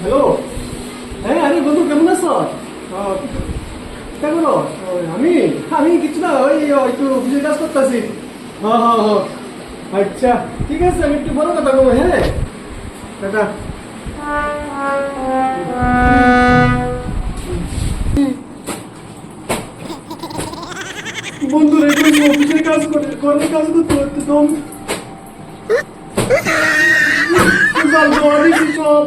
Hello. হ্যাঁ আরে বন্ধু কেমন আছো? কেন আমি আমি কিছু না ওই ওই একটু অফিসের কাজ করতেছি। হ্যাঁ হ্যাঁ হ্যাঁ আচ্ছা ঠিক আছে আমি একটু বড় কথা বলব হ্যাঁ? টাটা। বন্ধুরা রেখে অফিসের কাজ করে ঘরের কাজ করতে করতে দম অনেক সব?